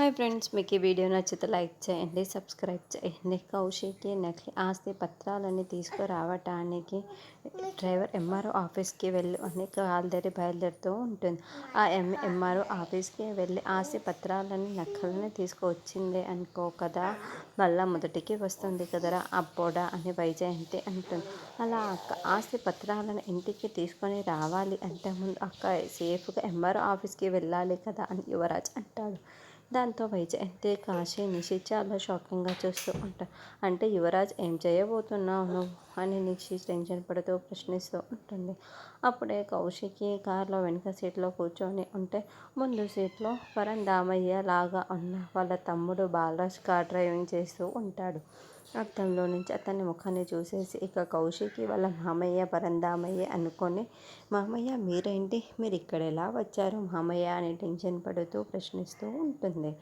Hi friends మీకు ఈ video నచ్చితే లైక్ చేయండి సబ్స్క్రైబ్ చేయండి. కౌశికి నకిలీ ఆస్తి పత్రాలన్నీ తీసుకురావటానికి డ్రైవర్ ఎంఆర్ఓ ఆఫీస్కి వెళ్ళి అని కాల్దేరి బయలుదేరుతూ ఉంటుంది. ఆ ఎం ఎంఆర్ఓ ఆఫీస్కి వెళ్ళి ఆస్తి పత్రాలని నక్కలని తీసుకువచ్చింది అనుకో కదా మళ్ళా మొదటికి వస్తుంది కదరా అబ్బోడా అని వైజయంతి అంటుంది. అలా అక్క ఆస్తి పత్రాలను ఇంటికి తీసుకొని రావాలి అంటే ముందు అక్క సేఫ్గా ఎంఆర్ఓ ఆఫీస్కి వెళ్ళాలి కదా అని యువరాజ్ అంటాడు. దాంతో వైజయంతి కాశీ నిషి చాలా షాకింగ్గా చూస్తూ ఉంటారు అంటే యువరాజ్ ఏం చేయబోతున్నావు నువ్వు? అని నిక్షి టెన్షన్ పడుతూ ప్రశ్నిస్తూ ఉంటుంది. అప్పుడే కౌశికి కారులో వెనుక సీట్లో కూర్చొని ఉంటే ముందు సీట్లో పరందామయ్య లాగా ఉన్న వాళ్ళ తమ్ముడు బాలరాజ్ కార్ డ్రైవింగ్ చేస్తూ ఉంటాడు. అర్థంలో నుంచి అతని ముఖాన్ని చూసేసి ఇక కౌశికి వాళ్ళ మామయ్య పరందామయ్య అనుకొని మామయ్య మీరేంటి? మీరు ఇక్కడ ఎలా వచ్చారు? మామయ్య అని టెన్షన్ పడుతూ ప్రశ్నిస్తూ ఉంటుంది.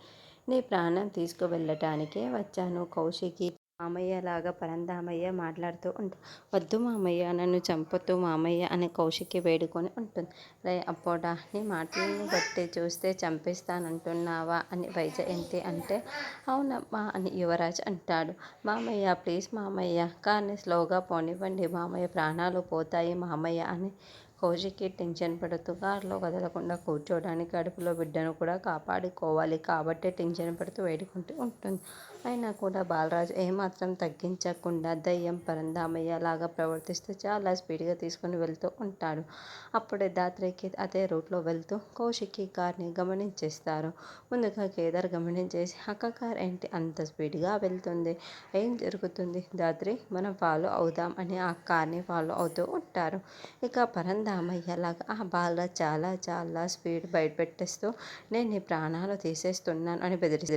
నీ ప్రాణం తీసుకువెళ్ళటానికే వచ్చాను కౌశికి. మామయ్యలాగా పరంధామయ్య మాట్లాడుతూ ఉంటుంది వద్దు మామయ్య నన్ను చంపొద్దు మామయ్య అని కౌశికి వేడుకొని ఉంటుంది. రే అప్పోడా నీ మాటలను బట్టి చూస్తే చంపేస్తానంటున్నావా అని వైజయంతి అంటే అవునమ్మా అని యువరాజ్ అంటాడు. మామయ్య ప్లీజ్ మామయ్య కానీ స్లోగా పోనివ్వండి మామయ్య ప్రాణాలు పోతాయి మామయ్య అని కౌశికి టెన్షన్ పడుతూ కారులో కదలకుండా కూర్చోడానికి కడుపులో బిడ్డను కూడా కాపాడుకోవాలి కాబట్టి టెన్షన్ పడుతూ వేడుకుంటూ ఉంటుంది. అయినా కూడా బాలరాజు ఏమాత్రం తగ్గించకుండా దయ్యం పరంధామయ్య లాగా ప్రవర్తిస్తూ చాలా స్పీడ్గా తీసుకుని వెళ్తూ ఉంటాడు. అప్పుడే దాత్రికి అదే రూట్లో వెళ్తూ కౌశికి కార్ని గమనించేస్తారు. ముందుగా కేదార్ గమనించేసి అక్క కార్ ఏంటి అంత స్పీడ్గా వెళ్తుంది? ఏం జరుగుతుంది? దాత్రి మనం ఫాలో అవుదాం అని ఆ కార్ని ఫాలో అవుతూ ఉంటారు. ఇక పరందామయ్య ఆ బాలరాజ్ చాలా చాలా స్పీడ్ బయట పెట్టేస్తూ నేను నీ ప్రాణాలు తీసేస్తున్నాను అని బెదిరి